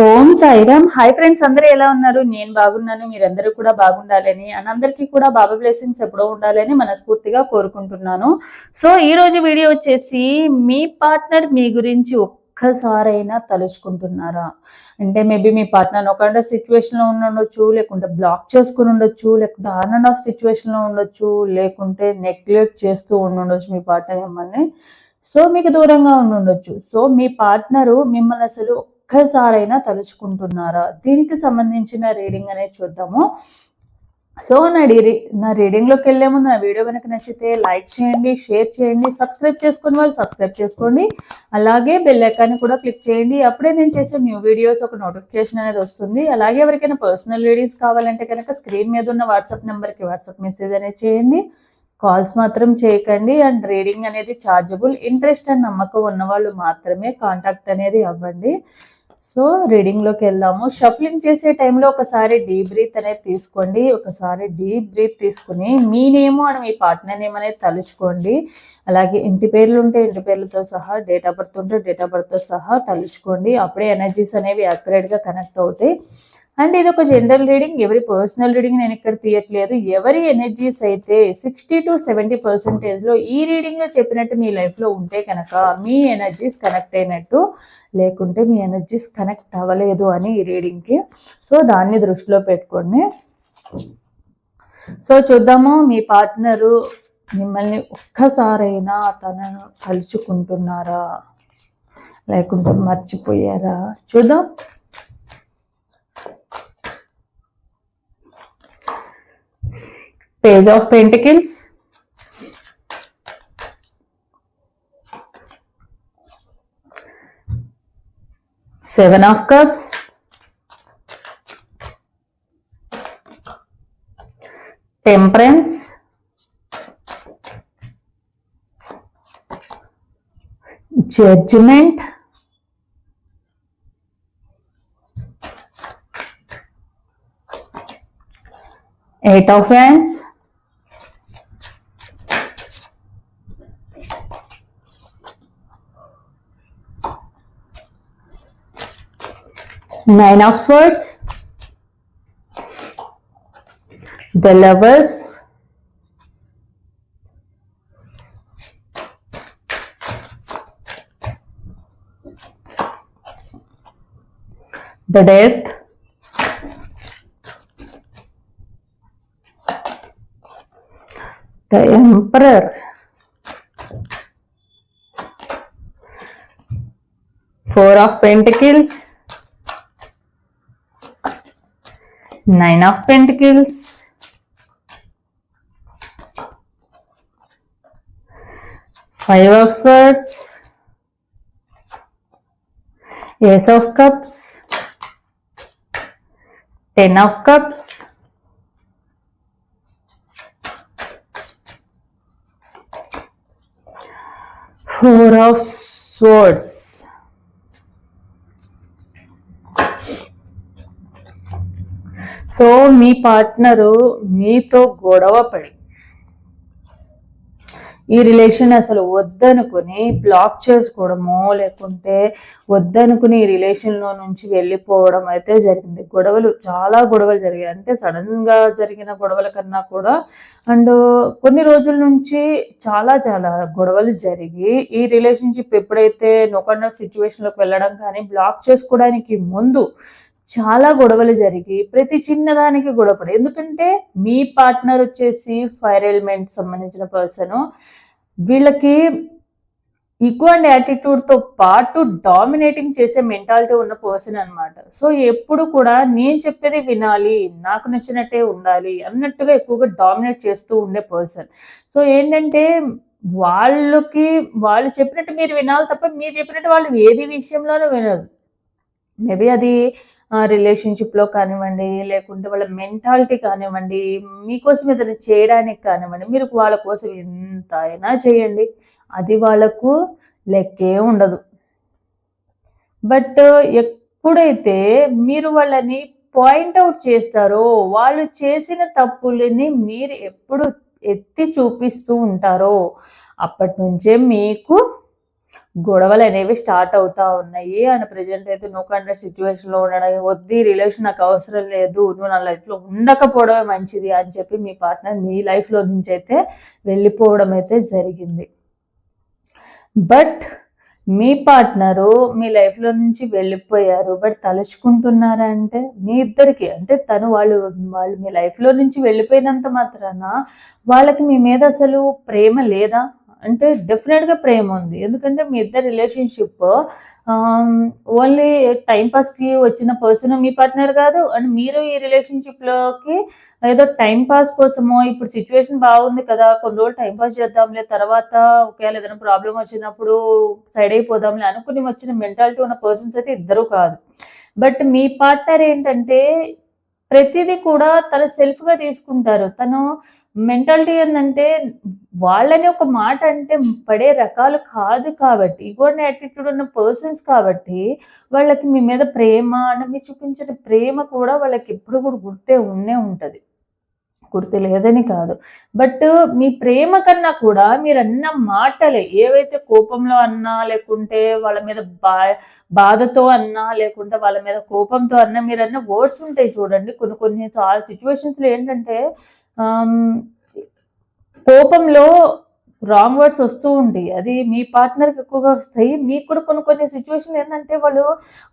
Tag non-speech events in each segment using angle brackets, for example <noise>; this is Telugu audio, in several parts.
ఓం సాయిరామ్. హాయ్ ఫ్రెండ్స్ అందరూ ఎలా ఉన్నారు? నేను బాగున్నాను మీరందరూ కూడా బాగుండాలని అండ్ అందరికీ కూడా బాబా బ్లెస్సింగ్స్ ఎప్పుడో ఉండాలని మనస్ఫూర్తిగా కోరుకుంటున్నాను. సో ఈ రోజు వీడియో వచ్చేసి మీ పార్ట్నర్ మీ గురించి ఒక్కసారైనా తలుచుకుంటున్నారా? అంటే మేబీ మీ పార్ట్నర్ ఒక సిచ్యువేషన్లో లో ఉండొచ్చు లేకుంటే బ్లాక్ చేసుకుని ఉండొచ్చు లేకుంటే ఆన్ అండ్ ఆఫ్ సిచ్యువేషన్లో ఉండొచ్చు లేకుంటే నెగ్లెక్ట్ చేస్తూ ఉండొచ్చు మీ పార్ట్నర్ మిమ్మల్ని. సో మీకు దూరంగా ఉండుండొచ్చు. సో మీ పార్ట్నరు మిమ్మల్ని అసలు ఒక్కసారైనా తలుచుకుంటున్నారా? దీనికి సంబంధించిన రీడింగ్ అనేది చూద్దాము. సో నా డీ నా రీడింగ్లోకి వెళ్ళే ముందు నా వీడియో కనుక నచ్చితే లైక్ చేయండి షేర్ చేయండి సబ్స్క్రైబ్ చేసుకుని వాళ్ళు సబ్స్క్రైబ్ చేసుకోండి. అలాగే బెల్ ఐకాన్ని కూడా క్లిక్ చేయండి. అప్పుడే నేను చేసే న్యూ వీడియోస్ ఒక నోటిఫికేషన్ అనేది వస్తుంది. అలాగే ఎవరికైనా పర్సనల్ రీడింగ్స్ కావాలంటే కనుక స్క్రీన్ మీద ఉన్న వాట్సాప్ నెంబర్కి వాట్సాప్ మెసేజ్ అనేది చేయండి. కాల్స్ మాత్రం చేయకండి. అండ్ రీడింగ్ అనేది ఛార్జబుల్ ఇంట్రెస్ట్ అండ్ నమ్మకం ఉన్న వాళ్ళు మాత్రమే కాంటాక్ట్ అనేది అవ్వండి. సో రీడింగ్లోకి వెళ్దాము. షఫ్లింగ్ చేసే టైంలో ఒకసారి డీప్ బ్రీత్ అనేది తీసుకోండి. ఒకసారి డీప్ బ్రీత్ తీసుకుని మీ నేమ్ అని మీ పార్ట్నర్ నేమ్ అనేది తలుచుకోండి. అలాగే ఇంటి పేర్లు ఉంటే ఇంటి పేర్లతో సహా డేట్ ఆఫ్ బర్త్ ఉంటే డేట్ ఆఫ్ బర్త్తో సహా తలుచుకోండి. అప్పుడే ఎనర్జీస్ అనేవి అక్యురేట్గా కనెక్ట్ అవుతాయి. అండ్ ఇది ఒక జనరల్ రీడింగ్ ఎవరి పర్సనల్ రీడింగ్ నేను ఇక్కడ తీయట్లేదు. ఎవరి ఎనర్జీస్ అయితే సిక్స్టీ టు సెవెంటీ పర్సెంటేజ్లో ఈ రీడింగ్లో చెప్పినట్టు మీ లైఫ్లో ఉంటే కనుక మీ ఎనర్జీస్ కనెక్ట్ అయినట్టు లేకుంటే మీ ఎనర్జీస్ కనెక్ట్ అవ్వలేదు అని ఈ రీడింగ్కి సో దాన్ని దృష్టిలో పెట్టుకోండి. సో చూద్దాము మీ పార్ట్నరు మిమ్మల్ని ఒక్కసారైనా తనను కలుచుకుంటున్నారా లేకుంటే మర్చిపోయారా? చూద్దాం. Page of Pentacles. Seven of Cups. Temperance. Judgment. Eight of Wands. Nine of Swords. The Lovers. The Death. The Emperor. Four of Pentacles. Nine of Pentacles. Five of Swords. Ace of Cups. Ten of Cups. Four of Swords. So me partner మీతో గొడవ పడి ఈ రిలేషన్ అసలు వద్దనుకుని బ్లాక్ చేసుకోవడమో లేకుంటే వద్దనుకుని ఈ రిలేషన్లో నుంచి వెళ్ళిపోవడం అయితే జరిగింది. గొడవలు చాలా గొడవలు జరిగాయి. అంటే సడన్గా జరిగిన గొడవల కన్నా కూడా అండ్ కొన్ని రోజుల నుంచి చాలా చాలా గొడవలు జరిగి ఈ రిలేషన్షిప్ ఎప్పుడైతే నొకన్న సిచ్యువేషన్లోకి వెళ్ళడం కానీ బ్లాక్ చేసుకోవడానికి ముందు చాలా గొడవలు జరిగి ప్రతి చిన్నదానికి గొడవపడి ఎందుకంటే మీ పార్ట్నర్ వచ్చేసి ఫైర్ ఎలిమెంట్ సంబంధించిన పర్సన్. వీళ్ళకి ఈక్వ అండ్ యాటిట్యూడ్తో పాటు డామినేటింగ్ చేసే మెంటాలిటీ ఉన్న పర్సన్ అనమాట సో ఎప్పుడు కూడా నేను చెప్పేది వినాలి నాకు నచ్చినట్టే ఉండాలి అన్నట్టుగా ఎక్కువగా డామినేట్ చేస్తూ ఉండే పర్సన్. సో ఏంటంటే వాళ్ళకి వాళ్ళు చెప్పినట్టు మీరు వినాలి తప్ప మీరు చెప్పినట్టు వాళ్ళు ఏది విషయంలోనూ వినరు. మేబీ అది రిలేషన్షిప్లో కానివ్వండి లేకుంటే వాళ్ళ మెంటాలిటీ కానివ్వండి మీకోసం ఏదైనా చేయడానికి కానివ్వండి మీరు వాళ్ళ కోసం ఎంత అయినా చేయండి. అది వాళ్ళకు లెక్కే ఉండదు. బట్ ఎప్పుడైతే మీరు వాళ్ళని పాయింట్అవుట్ చేస్తారో వాళ్ళు చేసిన తప్పులని మీరు ఎప్పుడు ఎత్తి చూపిస్తూ ఉంటారో అప్పటి నుంచే మీకు గొడవలు అనేవి స్టార్ట్ అవుతా ఉన్నాయి. అండ్ ప్రజెంట్ అయితే నో కంట్రెస్ట్ సిచ్యువేషన్లో ఉండడం వద్దు రిలేషన్ నాకు అవసరం లేదు నువ్వు నా లైఫ్లో ఉండకపోవడమే మంచిది అని చెప్పి మీ పార్ట్నర్ మీ లైఫ్లో నుంచి అయితే వెళ్ళిపోవడం అయితే జరిగింది. బట్ మీ పార్ట్నరు మీ లైఫ్లో నుంచి వెళ్ళిపోయారు. బట్ తలుచుకుంటున్నారా అంటే మీ ఇద్దరికి అంటే తను వాళ్ళు వాళ్ళు మీ లైఫ్లో నుంచి వెళ్ళిపోయినంత మాత్రాన వాళ్ళకి మీ మీద అసలు ప్రేమ లేదా? అంటే డెఫినెట్గా ప్రేమ ఉంది. ఎందుకంటే మీ ఇద్దరు రిలేషన్షిప్ ఓన్లీ టైంపాస్కి వచ్చిన పర్సన్ మీ పార్ట్నర్ కాదు. అండ్ మీరు ఈ రిలేషన్షిప్లోకి ఏదో టైం పాస్ కోసమో ఇప్పుడు సిచ్యువేషన్ బాగుంది కదా కొన్ని రోజులు టైం పాస్ చేద్దాంలే తర్వాత ఒకవేళ ఏదైనా ప్రాబ్లం వచ్చినప్పుడు సైడ్ అయిపోదాంలే అనుకుని వచ్చిన మెంటాలిటీ ఉన్న పర్సన్స్ అయితే ఇద్దరు కాదు. బట్ మీ పార్ట్నర్ ఏంటంటే ప్రతిదీ కూడా తన సెల్ఫ్గా తీసుకుంటారు. తను మెంటాలిటీ ఏంటంటే వాళ్ళని ఒక మాట అంటే పడే రకాలు కాదు కాబట్టి ఇగోని యాటిట్యూడ్ ఉన్న పర్సన్స్ కాబట్టి వాళ్ళకి మీ మీద ప్రేమ అని మీరు చూపించిన ప్రేమ కూడా వాళ్ళకి ఎప్పుడు కూడా గుర్తే ఉండే ఉంటుంది. గుర్తు లేదని కాదు. బట్ మీ ప్రేమ కన్నా కూడా మీరు అన్న మాటలే ఏవైతే కోపంలో అన్నా లేకుంటే వాళ్ళ మీద బా బాధతో అన్నా లేకుంటే వాళ్ళ మీద కోపంతో అన్నా మీరు అన్న వర్డ్స్ ఉంటాయి చూడండి. కొన్ని కొన్ని చాలా సిచ్యువేషన్స్లో ఏంటంటే కోపంలో రాంగ్ వర్డ్స్ వస్తూ ఉంటాయి అది మీ పార్ట్నర్కి ఎక్కువగా వస్తాయి. మీకు కూడా కొన్ని కొన్ని సిచ్యువేషన్ ఏంటంటే వాళ్ళు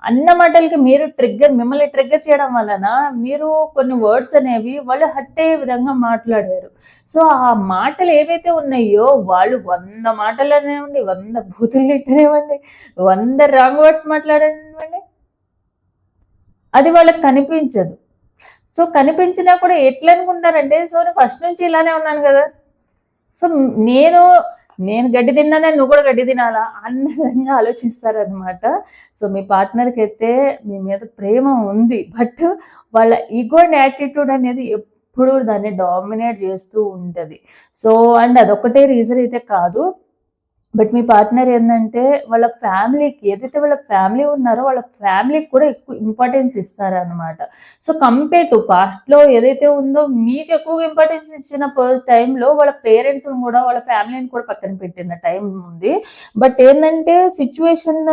అన్న మాటలకి మీరు ట్రిగ్గర్ మిమ్మల్ని ట్రిగ్గర్ చేయడం వలన మీరు కొన్ని వర్డ్స్ అనేవి వాళ్ళు హట్ అయ్యే విధంగా మాట్లాడారు. సో ఆ మాటలు ఏవైతే ఉన్నాయో వాళ్ళు వంద మాటలు అనేవ్వండి వంద బూతులు తిట్టనివ్వండి వంద రాంగ్ వర్డ్స్ మాట్లాడనివ్వండి అది వాళ్ళకి కనిపించదు. సో కనిపించినా కూడా ఎట్లా అనుకుంటారంటే సో నేను ఫస్ట్ నుంచి ఇలానే ఉన్నాను కదా! సో నేను నేను గడ్డి తిన్నానే నువ్వు కూడా గడ్డి తినాలా అన్న విధంగా ఆలోచిస్తారనమాట సో మీ పార్ట్నర్కి అయితే మీ మీద ప్రేమ ఉంది బట్ వాళ్ళ ఈగో అండ్ యాటిట్యూడ్ అనేది ఎప్పుడు దాన్ని డామినేట్ చేస్తూ ఉంటుంది. సో అండ్ అదొకటే రీజన్ అయితే కాదు. బట్ మీ పార్ట్నర్ ఏంటంటే వాళ్ళ ఫ్యామిలీకి ఏదైతే వాళ్ళ ఫ్యామిలీ ఉన్నారో వాళ్ళ ఫ్యామిలీకి కూడా ఎక్కువ ఇంపార్టెన్స్ ఇస్తారనమాట సో కంపేర్ టు పాస్ట్లో ఏదైతే ఉందో మీకు ఎక్కువగా ఇంపార్టెన్స్ ఇచ్చిన టైంలో వాళ్ళ పేరెంట్స్ కూడా వాళ్ళ ఫ్యామిలీని కూడా పక్కన పెట్టిన టైం ఉంది. బట్ ఏంటంటే సిచ్యువేషన్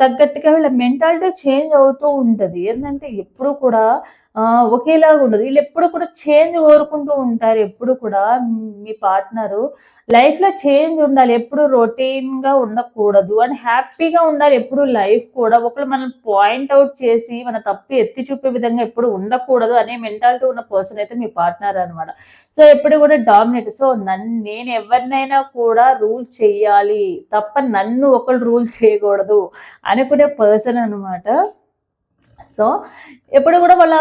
తగ్గట్టుగా వీళ్ళ మెంటాలిటీ చేంజ్ అవుతూ ఉంటుంది. ఏంటంటే ఎప్పుడు కూడా ఒకేలాగా ఉండదు. వీళ్ళు ఎప్పుడు కూడా చేంజ్ కోరుకుంటూ ఉంటారు. ఎప్పుడు కూడా మీ పార్ట్నరు లైఫ్లో చేంజ్ ఉండాలి. ఎప్పుడు రొటీన్గా ఉండకూడదు అండ్ హ్యాపీగా ఉండాలి. ఎప్పుడు లైఫ్ కూడా ఒకళ్ళు మనం పాయింట్ అవుట్ చేసి మన తప్పు ఎత్తి చూపే విధంగా ఎప్పుడు ఉండకూడదు అనే మెంటాలిటీ ఉన్న పర్సన్ అయితే మీ పార్ట్నర్ అనమాట సో ఎప్పుడు కూడా డామినేట్. సో నన్ను నేను ఎవరినైనా కూడా రూల్ చేయాలి. తప్ప నన్ను ఒకళ్ళు రూల్ చేయకూడదు. అనుకునే పర్సన్ అనమాట సో ఎప్పుడు కూడా వాళ్ళ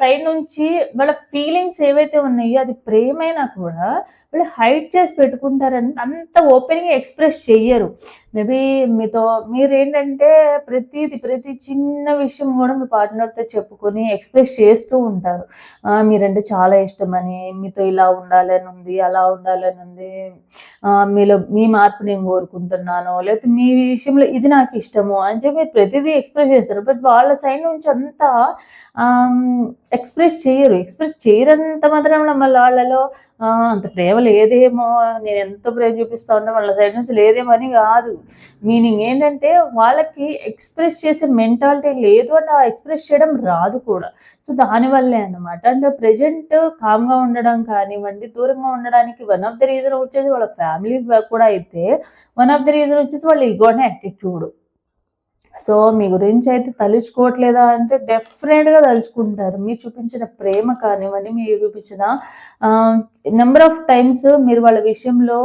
సైడ్ నుంచి వాళ్ళ ఫీలింగ్స్ ఏవైతే ఉన్నాయో అది ప్రేమైనా కూడా వాళ్ళు హైట్ చేసి పెట్టుకుంటారని అంత ఓపెన్గా ఎక్స్ప్రెస్ చెయ్యరు. మేబీ మీతో మీరేంటంటే ప్రతిది ప్రతి చిన్న విషయం కూడా మీ పార్ట్నర్తో చెప్పుకొని ఎక్స్ప్రెస్ చేస్తూ ఉంటారు. మీరంటే చాలా ఇష్టమని మీతో ఇలా ఉండాలని ఉంది అలా ఉండాలని ఉంది మీలో మీ మార్పు నేను కోరుకుంటున్నాను లేకపోతే మీ విషయంలో ఇది నాకు ఇష్టము అని చెప్పి ప్రతిదీ ఎక్స్ప్రెస్ చేస్తారు. బట్ వాళ్ళ సైడ్ నుంచి అంతా ఎక్స్ప్రెస్ చేయరు. ఎక్స్ప్రెస్ చేయరంత మాత్రం మళ్ళీ వాళ్ళలో అంత ప్రేమ లేదేమో నేను ఎంత ప్రేమ చూపిస్తా ఉన్నా వాళ్ళ సైడ్ నుంచి లేదేమో అని కాదు. మీనింగ్ ఏంటంటే వాళ్ళకి ఎక్స్ప్రెస్ చేసే మెంటాలిటీ లేదు అని ఎక్స్ప్రెస్ చేయడం రాదు కూడా. సో దానివల్లే అనమాట అంటే ప్రజెంట్ కామ్గా ఉండడం కానివ్వండి దూరంగా ఉండడానికి వన్ ఆఫ్ ద రీజన్ వచ్చేసి వాళ్ళ ఫ్యామిలీ కూడా అయితే వన్ ఆఫ్ ద రీజన్ వచ్చేసి వాళ్ళ ఈగోనే యాటిట్యూడ్ సో మీ గురించి అయితే తలుచుకోవట్లేదా అంటే డెఫినెట్గా తలుచుకుంటారు. మీరు చూపించిన ప్రేమ కానివ్వండి మీరు చూపించిన నెంబర్ ఆఫ్ టైమ్స్ మీరు వాళ్ళ విషయంలో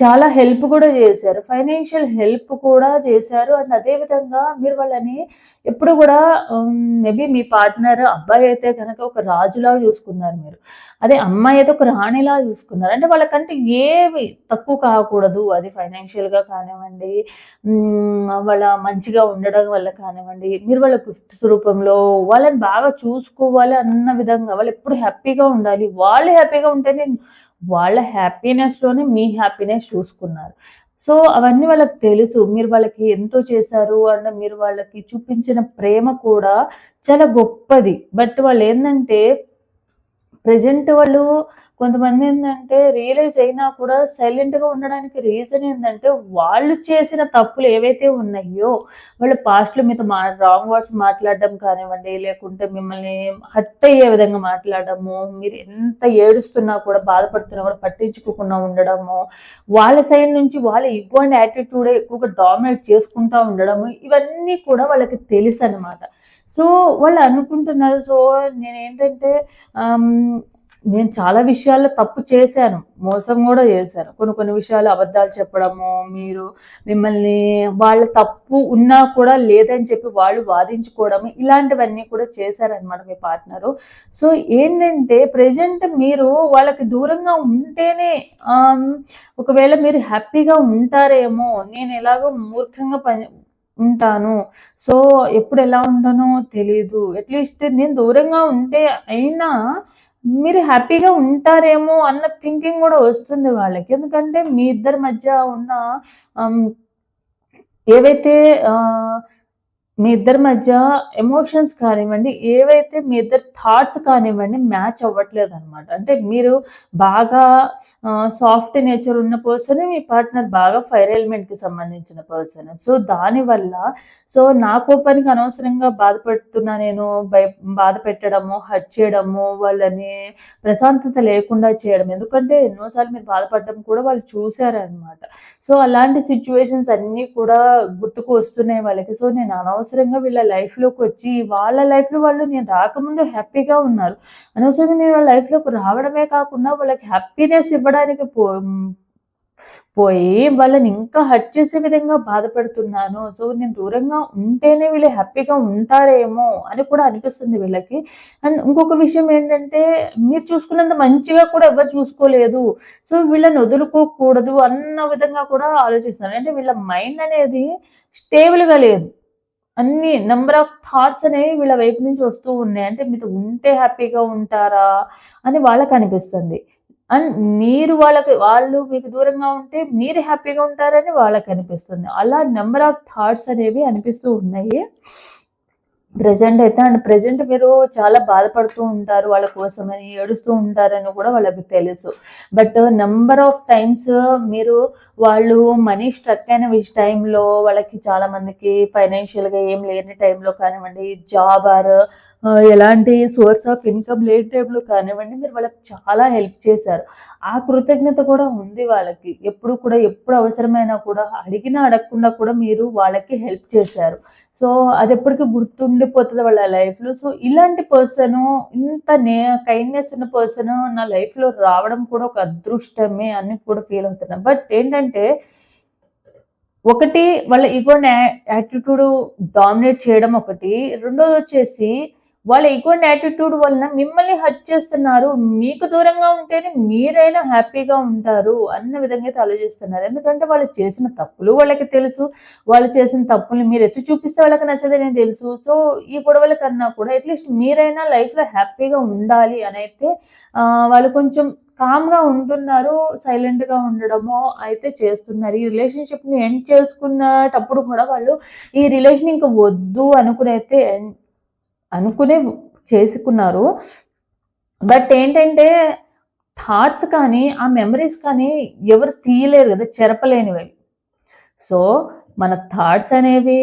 చాలా హెల్ప్ కూడా చేశారు. ఫైనాన్షియల్ హెల్ప్ కూడా చేశారు. అండ్ అదేవిధంగా మీరు వాళ్ళని ఎప్పుడు కూడా మేబీ మీ పార్ట్నర్ అబ్బాయి అయితే కనుక ఒక రాజులాగా చూసుకున్నారు మీరు. అదే అమ్మాయి అయితే ఒక రాణిలా చూసుకున్నారు. అంటే వాళ్ళకంటే ఏవి తక్కువ కాకూడదు. అది ఫైనాన్షియల్గా కానివ్వండి వాళ్ళ మంచిగా ఉండడం వల్ల కానివ్వండి మీరు వాళ్ళ గిఫ్ట్ రూపంలో వాళ్ళని బాగా చూసుకోవాలి అన్న విధంగా వాళ్ళు ఎప్పుడు హ్యాపీగా ఉండాలి. వాళ్ళు హ్యాపీగా ఉంటేనే వాళ్ళ హ్యాపీనెస్లోనే మీ హ్యాపీనెస్ చూసుకున్నారు. సో అవన్నీ వాళ్ళకి తెలుసు. మీరు వాళ్ళకి ఎంతో చేశారు అండ్ మీరు వాళ్ళకి చూపించిన ప్రేమ కూడా చాలా గొప్పది. బట్ వాళ్ళు ఏంటంటే ప్రజెంట్ వాళ్ళు కొంతమంది ఏంటంటే రియలైజ్ అయినా కూడా సైలెంట్గా ఉండడానికి రీజన్ ఏంటంటే వాళ్ళు చేసిన తప్పులు ఏవైతే ఉన్నాయో వాళ్ళ పాస్ట్లో మీతో మా రాంగ్ వర్డ్స్ మాట్లాడడం కానివ్వండి లేకుంటే మిమ్మల్ని హర్ట్ అయ్యే విధంగా మాట్లాడడము మీరు ఎంత ఏడుస్తున్నా కూడా బాధపడుతున్నా కూడా పట్టించుకోకుండా ఉండడము వాళ్ళ సైడ్ నుంచి వాళ్ళ ఈగో అండ్ యాటిట్యూడ్ ఎక్కువగా డామినేట్ చేసుకుంటూ ఉండడము ఇవన్నీ కూడా వాళ్ళకి తెలుసు అనమాట సో వాళ్ళు అనుకుంటున్నారు. సో నేను ఏంటంటే నేను చాలా విషయాల్లో తప్పు చేశాను. మోసం కూడా చేశాను. కొన్ని కొన్ని విషయాలు అబద్ధాలు చెప్పడము మీరు మిమ్మల్ని వాళ్ళ తప్పు ఉన్నా కూడా లేదని చెప్పి వాళ్ళు వాదించుకోవడము ఇలాంటివన్నీ కూడా చేశారనమాట మీ పార్ట్నరు. సో ఏంటంటే ప్రజెంట్ మీరు వాళ్ళకి దూరంగా ఉంటేనే ఒకవేళ మీరు హ్యాపీగా ఉంటారేమో నేను ఎలాగో మూర్ఖంగా పని ఉంటాను. సో ఎప్పుడు ఎలా ఉంటానో తెలీదు. అట్లీస్ట్ నేను దూరంగా ఉంటే అయినా మీరు హ్యాపీగా ఉంటారేమో అన్న థింకింగ్ కూడా వస్తుంది వాళ్ళకి. ఎందుకంటే మీ ఇద్దరి మధ్య ఉన్న ఏవైతే మీ ఇద్దరి మధ్య ఎమోషన్స్ కానివ్వండి ఏవైతే మీ ఇద్దరు థాట్స్ కానివ్వండి మ్యాచ్ అవ్వట్లేదు అనమాట అంటే మీరు బాగా సాఫ్ట్ నేచర్ ఉన్న పర్సన్ మీ పార్ట్నర్ బాగా ఫైర్ ఎలిమెంట్కి సంబంధించిన పర్సన్ సో దానివల్ల సో నా కోపానికి అనవసరంగా బాధపడుతున్నా నేను భయ బాధ పెట్టడము హట్ చేయడము వాళ్ళని ప్రశాంతత లేకుండా చేయడం. ఎందుకంటే ఎన్నోసార్లు మీరు బాధపడడం కూడా వాళ్ళు చూశారనమాట సో అలాంటి సిచ్యువేషన్స్ అన్నీ కూడా గుర్తుకు వస్తున్నాయి వాళ్ళకి. సో నేను అనవసరం అనవసరంగా వీళ్ళ లైఫ్లోకి వచ్చి వాళ్ళ లైఫ్లో వాళ్ళు నేను రాకముందు హ్యాపీగా ఉన్నారు. అనవసరంగా నేను వాళ్ళ లైఫ్లోకి రావడమే కాకుండా వాళ్ళకి హ్యాపీనెస్ ఇవ్వడానికి పో పోయి వాళ్ళని ఇంకా హర్ట్ చేసే విధంగా బాధపడుతున్నాను. సో నేను దూరంగా ఉంటేనే వీళ్ళు హ్యాపీగా ఉంటారేమో అని కూడా అనిపిస్తుంది వీళ్ళకి. అండ్ ఇంకొక విషయం ఏంటంటే మీరు చూసుకున్నంత మంచిగా కూడా ఎవరు చూసుకోలేదు. సో వీళ్ళని వదులుకోకూడదు అన్న విధంగా కూడా ఆలోచిస్తున్నారు. అంటే వీళ్ళ మైండ్ అనేది స్టేబుల్గా లేదు. అన్ని నెంబర్ ఆఫ్ థాట్స్ అనేవి వీళ్ళ వైపు నుంచి వస్తూ ఉన్నాయి. అంటే మీతో ఉంటే హ్యాపీగా ఉంటారా అని వాళ్ళకి అనిపిస్తుంది. అండ్ మీరు వాళ్ళకి వాళ్ళు మీకు దూరంగా ఉంటే మీరు హ్యాపీగా ఉంటారని వాళ్ళకి అనిపిస్తుంది. అలా నెంబర్ ఆఫ్ థాట్స్ అనేవి అనిపిస్తూ ఉన్నాయి. ప్రజెంట్ అయితే అండ్ ప్రజెంట్ మీరు చాలా బాధపడుతూ ఉంటారు వాళ్ళ కోసమని ఏడుస్తూ ఉంటారని కూడా వాళ్ళకి తెలుసు. బట్ నెంబర్ ఆఫ్ టైమ్స్ మీరు వాళ్ళు మనీ స్ట్రక్ అయిన విష్ టైంలో వాళ్ళకి చాలా మందికి ఫైనాన్షియల్గా ఏం లేని టైంలో కానివ్వండి జాబ్ ఆర్ ఎలాంటి సోర్స్ ఆఫ్ ఇన్కమ్ లేని టైంలో కానివ్వండి మీరు వాళ్ళకి చాలా హెల్ప్ చేశారు. ఆ కృతజ్ఞత కూడా ఉంది వాళ్ళకి. ఎప్పుడు కూడా ఎప్పుడు అవసరమైనా కూడా అడిగినా అడగకుండా కూడా మీరు వాళ్ళకి హెల్ప్ చేశారు. సో అది ఎప్పటికీ గుర్తుండిపోతుంది వాళ్ళ లైఫ్లో. సో ఇలాంటి పర్సన్ ఇంత నే కైండ్నెస్ ఉన్న పర్సన్ నా లైఫ్లో రావడం కూడా ఒక అదృష్టమే అని కూడా ఫీల్ అవుతున్నా. బట్ ఏంటంటే ఒకటి వాళ్ళ ఈగో యాటిట్యూడ్ డామినేట్ చేయడం ఒకటి. రెండోది వచ్చేసి వాళ్ళ ఈగో యాటిట్యూడ్ వలన మిమ్మల్ని హర్ట్ చేస్తున్నారు. మీకు దూరంగా ఉంటేనే మీరైనా హ్యాపీగా ఉంటారు అన్న విధంగా అయితే ఆలోచిస్తున్నారు. ఎందుకంటే వాళ్ళు చేసిన తప్పులు వాళ్ళకి తెలుసు. వాళ్ళు చేసిన తప్పుల్ని మీరు ఎత్తు చూపిస్తే వాళ్ళకి నచ్చదని తెలుసు. సో ఈ గొడవల కన్నా కూడా అట్లీస్ట్ మీరైనా లైఫ్లో హ్యాపీగా ఉండాలి అని అయితే వాళ్ళు కొంచెం కామ్గా ఉంటున్నారు సైలెంట్గా ఉండడమో అయితే చేస్తున్నారు. ఈ రిలేషన్షిప్ని ఎండ్ చేసుకున్నటప్పుడు కూడా వాళ్ళు ఈ రిలేషన్ ఇంకా వద్దు అనుకుని అయితే అనుకునే చేసుకున్నారు. బట్ ఏంటంటే థాట్స్ కానీ ఆ మెమరీస్ కానీ ఎవరు తీయలేరు కదా చెరపలేనివి సో మన థాట్స్ అనేవి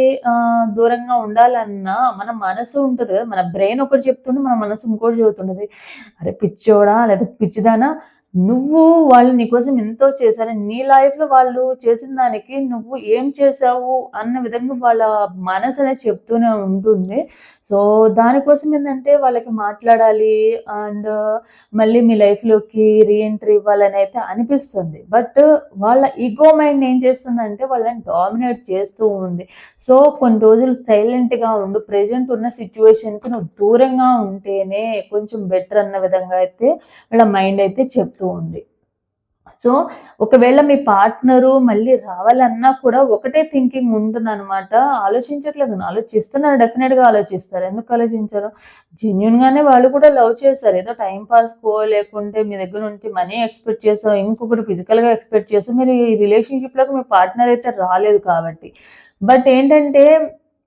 దూరంగా ఉండాలన్నా మన మనసు ఉంటుంది కదా మన బ్రెయిన్ ఒకటి చెప్తుంటే మన మనసు ఇంకోటి చెబుతుంటుంది. అరే పిచ్చోడా లేదా పిచ్చిదానా? నువ్వు వాళ్ళు నీకోసం ఎంతో చేశారు. నీ లైఫ్లో వాళ్ళు చేసిన దానికి నువ్వు ఏం చేసావు అన్న విధంగా వాళ్ళ మనసు అనేది చెప్తూనే ఉంటుంది. సో దానికోసం ఏంటంటే వాళ్ళకి మాట్లాడాలి అండ్ మళ్ళీ మీ లైఫ్లోకి రీఎంట్రీ ఇవ్వాలని అయితే అనిపిస్తుంది. బట్ వాళ్ళ ఈగో మైండ్ ఏం చేస్తుందంటే వాళ్ళని డామినేట్ చేస్తూ ఉంది. సో కొన్ని రోజులు సైలెంట్గా ఉండు ప్రెజెంట్ ఉన్న సిచ్యువేషన్కి నువ్వు దూరంగా ఉంటేనే కొంచెం బెటర్ అన్న విధంగా అయితే వాళ్ళ మైండ్ అయితే చెప్తూ ఉంది సో ఒకవేళ మీ పార్ట్నరు మళ్ళీ రావాలన్నా కూడా ఒకటే థింకింగ్ ఉంటుంది అనమాట ఆలోచించట్లేదు ఆలోచిస్తున్నారు డెఫినెట్గా ఆలోచిస్తారు. ఎందుకు ఆలోచించారు? జెన్యున్గానే వాళ్ళు కూడా లవ్ చేశారు. ఏదో టైం పాస్ కో లేకుంటే మీ దగ్గర నుంచి మనీ ఎక్స్పెక్ట్ చేసో ఇంకొకటి ఫిజికల్గా ఎక్స్పెక్ట్ చేసో మీరు ఈ రిలేషన్షిప్లోకి మీ పార్ట్నర్ అయితే రాలేదు కాబట్టి. బట్ ఏంటంటే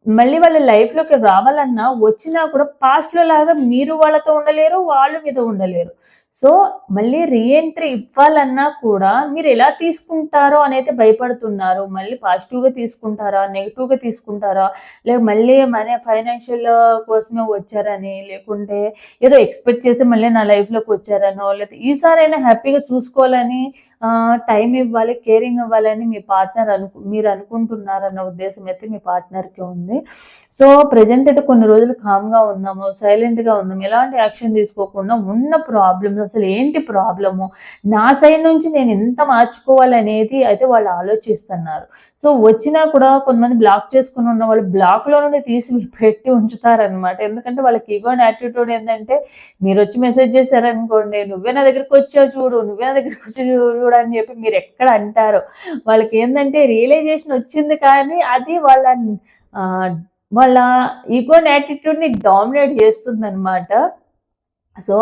మళ్ళీ వాళ్ళ లైఫ్లోకి రావాలన్నా వచ్చినా కూడా పాస్ట్లో లాగా మీరు వాళ్ళతో ఉండలేరు వాళ్ళు మీతో ఉండలేరు. సో మళ్ళీ రీఎంట్రీ ఇవ్వాలన్నా కూడా మీరు ఎలా తీసుకుంటారో అనేది భయపడుతున్నారు. మళ్ళీ పాజిటివ్గా తీసుకుంటారా? నెగిటివ్గా తీసుకుంటారా? లేక మళ్ళీ మన ఫైనాన్షియల్ కోసమే వచ్చారని లేకుంటే ఏదో ఎక్స్పెక్ట్ చేసి మళ్ళీ నా లైఫ్లోకి వచ్చారనో లేకపోతే ఈసారైనా హ్యాపీగా చూసుకోవాలని టైం ఇవ్వాలి కేరింగ్ ఇవ్వాలని మీ పార్ట్నర్ అనుకు మీరు అనుకుంటున్నారన్న ఉద్దేశం అయితే మీ పార్ట్నర్కి ఉంది. సో ప్రజెంట్ అయితే కొన్ని రోజులు కామ్గా ఉన్నాము సైలెంట్గా ఉన్నాము. ఎలాంటి యాక్షన్ తీసుకోకుండా ఉన్న ప్రాబ్లమ్స్ అసలు ఏంటి ప్రాబ్లము? నా సైడ్ నుంచి నేను ఎంత మార్చుకోవాలనేది అయితే వాళ్ళు ఆలోచిస్తున్నారు. సో వచ్చినా కూడా కొంతమంది బ్లాక్ చేసుకుని ఉన్న వాళ్ళు బ్లాక్లో నుండి తీసి <laughs> పెట్టి ఉంచుతారనమాట ఎందుకంటే వాళ్ళకి ఈగో యాటిట్యూడ్ ఏంటంటే మీరు వచ్చి మెసేజ్ చేశారనుకోండి నువ్వే నా దగ్గరికి వచ్చావు చూడు నువ్వే నా దగ్గరికి వచ్చి చూడు అని చెప్పి మీరు ఎక్కడ అంటారు. వాళ్ళకి ఏంటంటే రియలైజేషన్ వచ్చింది కానీ అది వాళ్ళ వాళ్ళ ఈగో యాటిట్యూడ్ని డామినేట్ చేస్తుంది అనమాట సో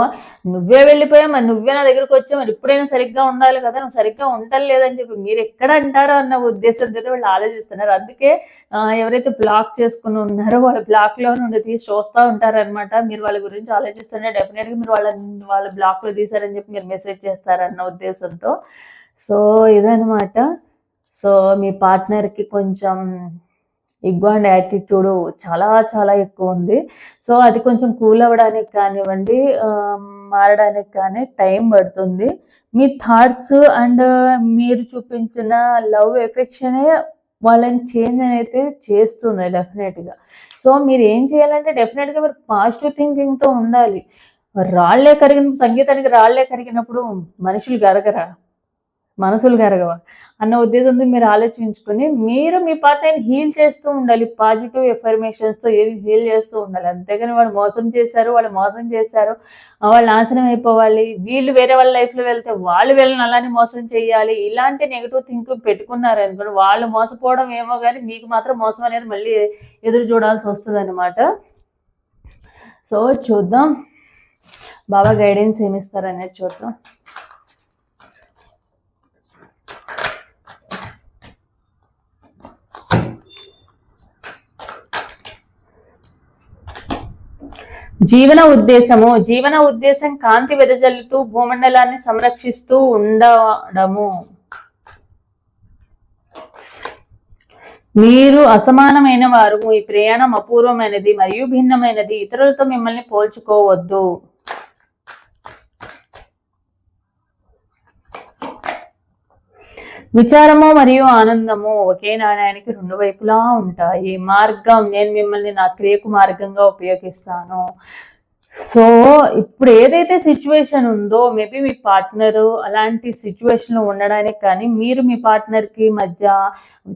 నువ్వే వెళ్ళిపోయా మరి నువ్వే నా దగ్గరకు వచ్చా మరి ఇప్పుడైనా సరిగ్గా ఉండాలి కదా నువ్వు సరిగ్గా ఉండలేదని చెప్పి మీరు ఎక్కడ అంటారో అన్న ఉద్దేశంతో అయితే వాళ్ళు ఆలోచిస్తున్నారు. అందుకే ఎవరైతే బ్లాక్ చేసుకుని ఉన్నారో వాళ్ళ బ్లాక్లో నుండి తీసి చూస్తూ ఉంటారనమాట మీరు వాళ్ళ గురించి ఆలోచిస్తుంటే డెఫినెట్గా మీరు వాళ్ళ వాళ్ళ బ్లాక్లో తీసారని చెప్పి మీరు మెసేజ్ చేస్తారన్న ఉద్దేశంతో. సో ఇదనమాట సో మీ పార్ట్నర్కి కొంచెం ఇగ్గో అండ్ యాటిట్యూడ్ చాలా చాలా ఎక్కువ ఉంది. సో అది కొంచెం కూల్ అవ్వడానికి కానివ్వండి మారడానికి కానీ టైం పడుతుంది. మీ థాట్స్ అండ్ మీరు చూపించిన లవ్ ఎఫెక్షనే వాళ్ళని చేంజ్ అనేది చేస్తుంది డెఫినెట్గా. సో మీరు ఏం చేయాలంటే డెఫినెట్గా మీరు పాజిటివ్ థింకింగ్తో ఉండాలి. రాళ్ళే కరిగిన సంగీతానికి రాళ్ళే కరిగినప్పుడు మనుషులు గరగరా. మనసులు కరగవా అన్న ఉద్దేశంతో మీరు ఆలోచించుకొని మీరు మీ పార్ట్నర్ని హీల్ చేస్తూ ఉండాలి. పాజిటివ్ ఎఫర్మేషన్స్తో హీల్ చేస్తూ ఉండాలి. అంతేగాని వాళ్ళు మోసం చేశారు వాళ్ళు మోసం చేశారు వాళ్ళు నాశనం అయిపోవాలి వీళ్ళు వేరే వాళ్ళ లైఫ్లో వెళ్తే వాళ్ళు వీళ్ళని అలానే మోసం చేయాలి ఇలాంటి నెగిటివ్ థింక్ పెట్టుకున్నారు అనుకోండి వాళ్ళు మోసపోవడం ఏమో కానీ మీకు మాత్రం మోసం అనేది మళ్ళీ ఎదురు చూడాల్సి వస్తుంది అనమాట సో చూద్దాం. బాబా గైడెన్స్ ఏమిస్తారనేది చూద్దాం. జీవన ఉద్దేశము జీవన ఉద్దేశం కాంతి వెదజల్లుతూ భూమండలాన్ని సంరక్షిస్తూ ఉండడము. మీరు అసమానమైన వారు ఈ ప్రయాణం అపూర్వమైనది మరియు భిన్నమైనది. ఇతరులతో మిమ్మల్ని పోల్చుకోవద్దు. విచారము మరియు ఆనందము ఒకే నాణ్యానికి రెండు వైపులా ఉంటాయి. మార్గం నేను మిమ్మల్ని నా క్రియకు మార్గంగా ఉపయోగిస్తాను. సో ఇప్పుడు ఏదైతే సిచ్యువేషన్ ఉందో మేబీ మీ పార్ట్నరు అలాంటి సిచ్యువేషన్లో ఉండడానికి కానీ మీరు మీ పార్ట్నర్కి మధ్య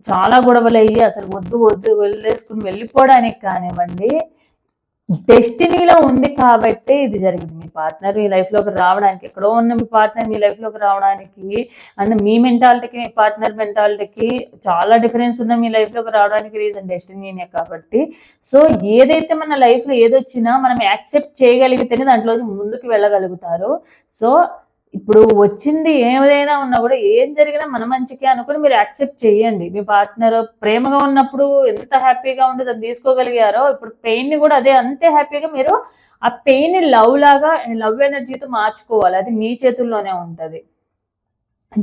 చాలా గొడవలు అయ్యి అసలు వద్దు వద్దు వెళ్ళేసుకుని వెళ్ళిపోవడానికి కానివ్వండి డెస్టినీలో ఉంది కాబట్టి ఇది జరిగింది. మీ పార్ట్నర్ మీ లైఫ్లోకి రావడానికి ఎక్కడో ఉన్న మీ పార్ట్నర్ మీ లైఫ్లోకి రావడానికి అండ్ మీ మెంటాలిటీకి మీ పార్ట్నర్ మెంటాలిటీకి చాలా డిఫరెన్స్ ఉన్న మీ లైఫ్లోకి రావడానికి రీజన్ డెస్టినీనే కాబట్టి. సో ఏదైతే మన లైఫ్లో ఏదొచ్చినా మనం యాక్సెప్ట్ చేయగలిగితేనే దాంట్లో ముందుకు వెళ్ళగలుగుతారు. సో ఇప్పుడు వచ్చింది ఏదైనా ఉన్నా కూడా ఏం జరిగినా మన మంచికే అనుకుని మీరు యాక్సెప్ట్ చేయండి. మీ పార్ట్నర్ ప్రేమగా ఉన్నప్పుడు ఎంత హ్యాపీగా ఉండి దాన్ని తీసుకోగలిగారో ఇప్పుడు పెయిన్ని కూడా అదే అంతే హ్యాపీగా మీరు ఆ పెయిన్ లవ్ లాగా లవ్ ఎనర్జీతో మార్చుకోవాలి. అది మీ చేతుల్లోనే ఉంటుంది.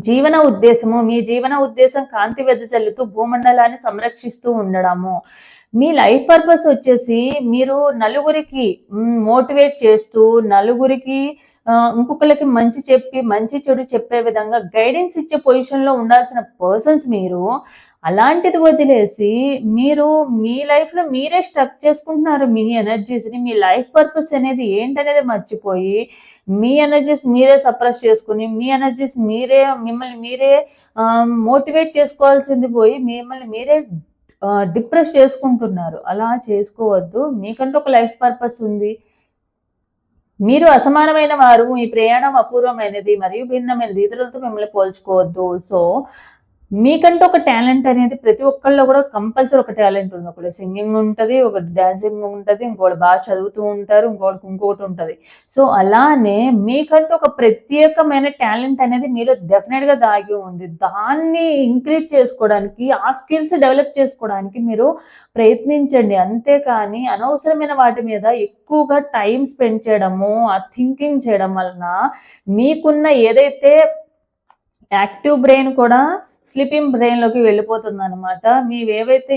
జీవన ఉద్దేశము మీ జీవన ఉద్దేశం కాంతి వెదజల్లుతూ భూమండలాన్ని సంరక్షిస్తూ ఉండడము. మీ లైఫ్ పర్పస్ వచ్చేసి మీరు నలుగురికి మోటివేట్ చేస్తూ నలుగురికి ఇంకొకరికి మంచి చెప్పి మంచి చెడు చెప్పే విధంగా గైడెన్స్ ఇచ్చే పొజిషన్లో ఉండాల్సిన పర్సన్స్ మీరు. అలాంటిది వదిలేసి మీరు మీ లైఫ్లో మీరే స్ట్రక్ చేసుకుంటున్నారు మీ ఎనర్జీస్ని మీ లైఫ్ పర్పస్ అనేది ఏంటనేది మర్చిపోయి మీ ఎనర్జీస్ మీరే సప్రెస్ చేసుకుని మీ ఎనర్జీస్ మీరే మిమ్మల్ని మీరే మోటివేట్ చేసుకోవాల్సింది పోయి మిమ్మల్ని మీరే డిప్రెస్ చేసుకుంటున్నారు. అలా చేసుకోవద్దు. మీకంటూ ఒక లైఫ్ పర్పస్ ఉంది. మీరు అసమానమైన వారు. మీ ప్రయాణం అపూర్వమైనది. మరియు భిన్నమైనది. ఇతరులతో మిమ్మల్ని పోల్చుకోవద్దు. సో మీకంటూ ఒక టాలెంట్ అనేది ప్రతి ఒక్కళ్ళలో కూడా కంపల్సరీ ఒక టాలెంట్ ఉంది. ఒకటి సింగింగ్ ఉంటుంది ఒకటి డాన్సింగ్ ఉంటుంది ఇంకోటి బాగా చదువుతూ ఉంటారు ఇంకోటి ఇంకొకటి ఉంటుంది. సో అలానే మీకంటూ ఒక ప్రత్యేకమైన టాలెంట్ అనేది మీలో డెఫినెట్గా దాగి ఉంది. దాన్ని ఇంక్రీజ్ చేసుకోవడానికి ఆ స్కిల్స్ డెవలప్ చేసుకోవడానికి మీరు ప్రయత్నించండి. అంతేకాని అనవసరమైన వాటి మీద ఎక్కువగా టైం స్పెండ్ చేయడము ఆ థింకింగ్ చేయడం వలన మీకున్న ఏదైతే యాక్టివ్ బ్రెయిన్ కూడా స్లీపింగ్ బ్రెయిన్లోకి వెళ్ళిపోతుంది అనమాట మీరు ఏవైతే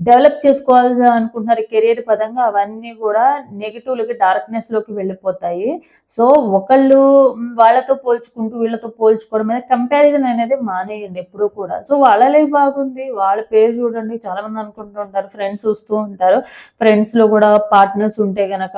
డెవలప్ చేసుకోవాలి అనుకుంటున్నారు కెరీర్ పదంగా అవన్నీ కూడా నెగిటివ్లకి డార్క్నెస్లోకి వెళ్ళిపోతాయి. సో ఒకళ్ళు వాళ్ళతో పోల్చుకుంటూ వీళ్ళతో పోల్చుకోవడం మీద కంపారిజన్ అనేది మానేయండి ఎప్పుడూ కూడా. సో వాళ్ళ లైఫ్ బాగుంది. వాళ్ళ పేరు చూడండి. చాలా మంది అనుకుంటూ ఉంటారు ఫ్రెండ్స్ చూస్తూ ఉంటారు. ఫ్రెండ్స్లో కూడా పార్ట్నర్స్ ఉంటే గనక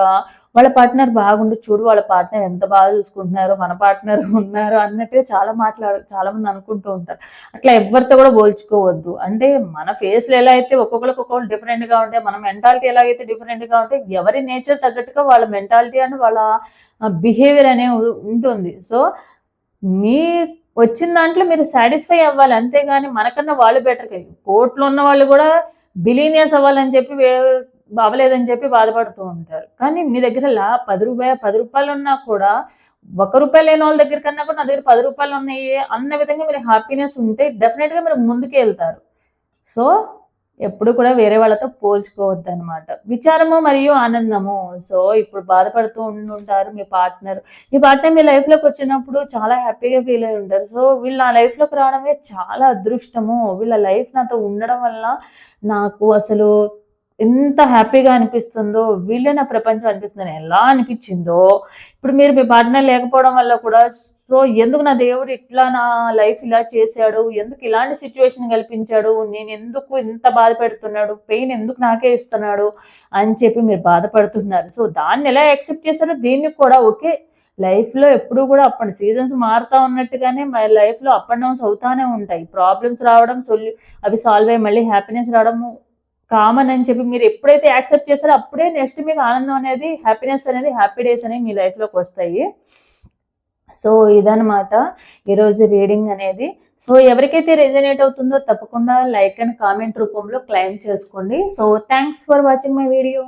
వాళ్ళ పార్ట్నర్ బాగుండు చూడు వాళ్ళ పార్ట్నర్ ఎంత బాగా చూసుకుంటున్నారు మన పార్ట్నర్ ఉన్నారు అన్నట్టుగా చాలా మాట్లాడు చాలా మంది అనుకుంటూ ఉంటారు. అట్లా ఎవరితో కూడా పోల్చుకోవద్దు. అంటే మన ఫేస్లు ఎలా అయితే ఒక్కొక్కరికి ఒక్కొక్కరు డిఫరెంట్గా ఉంటాయి మన మెంటాలిటీ ఎలాగైతే డిఫరెంట్గా ఉంటాయి ఎవరి నేచర్ తగ్గట్టుగా వాళ్ళ మెంటాలిటీ అండ్ వాళ్ళ బిహేవియర్ అనే ఉంటుంది. సో మీ వచ్చిన దాంట్లో మీరు సాటిస్ఫై అవ్వాలి. అంతేగాని మనకన్నా వాళ్ళు బెటర్ కోర్టులో ఉన్న వాళ్ళు కూడా బిలీనియర్స్ అవ్వాలని చెప్పి బాగలేదని చెప్పి బాధపడుతూ ఉంటారు. కానీ మీ దగ్గర లా పది రూపాయ పది రూపాయలు ఉన్నా కూడా ఒక రూపాయలు లేని వాళ్ళ దగ్గర కన్నా కూడా నా దగ్గర పది రూపాయలు ఉన్నాయి అన్న విధంగా మీరు హ్యాపీనెస్ ఉంటే డెఫినెట్గా మీరు ముందుకు వెళ్తారు. సో ఎప్పుడు కూడా వేరే వాళ్ళతో పోల్చుకోవద్దు అనమాట విచారము మరియు ఆనందము. సో ఇప్పుడు బాధపడుతూ ఉండుంటారు మీ పార్ట్నర్ మీ పార్ట్నర్ మీ లైఫ్లోకి వచ్చినప్పుడు చాలా హ్యాపీగా ఫీల్ అయి ఉంటారు. సో వీళ్ళు నా లైఫ్లోకి రావడమే చాలా అదృష్టము. వీళ్ళ లైఫ్ నాతో ఉండడం వల్ల నాకు అసలు ఎంత హ్యాపీగా అనిపిస్తుందో వీళ్ళే నా ప్రపంచం అనిపిస్తుంది ఎలా అనిపించిందో ఇప్పుడు మీరు మీ పార్ట్నర్ లేకపోవడం వల్ల కూడా సో ఎందుకు నా దేవుడు ఇట్లా నా లైఫ్ ఇలా చేశాడు ఎందుకు ఇలాంటి సిచ్యువేషన్ కల్పించాడు నేను ఎందుకు ఇంత బాధ పెడుతున్నాడు పెయిన్ ఎందుకు నాకే ఇస్తున్నాడు అని చెప్పి మీరు బాధపడుతున్నారు. సో దాన్ని ఎలా యాక్సెప్ట్ చేస్తారో దీన్ని కూడా ఓకే లైఫ్లో ఎప్పుడు కూడా అప్పటి సీజన్స్ మారుతా ఉన్నట్టుగానే మై లైఫ్లో అప్ అండ్ డౌన్స్ అవుతానే ఉంటాయి. ప్రాబ్లమ్స్ రావడం సొల్యూ అవి సాల్వ్ అయ్యి మళ్ళీ హ్యాపీనెస్ రావడము కామన్ అని చెప్పి మీరు ఎప్పుడైతే యాక్సెప్ట్ చేస్తారో అప్పుడే నెక్స్ట్ మీకు ఆనందం అనేది హ్యాపీనెస్ అనేది హ్యాపీ డేస్ అనేవి మీ లైఫ్లోకి వస్తాయి. సో ఇదనమాట ఈరోజు రీడింగ్ అనేది. సో ఎవరికైతే రెజనేట్ అవుతుందో తప్పకుండా లైక్ అండ్ కామెంట్ రూపంలో క్లైమ్ చేసుకోండి. So thanks for watching my video.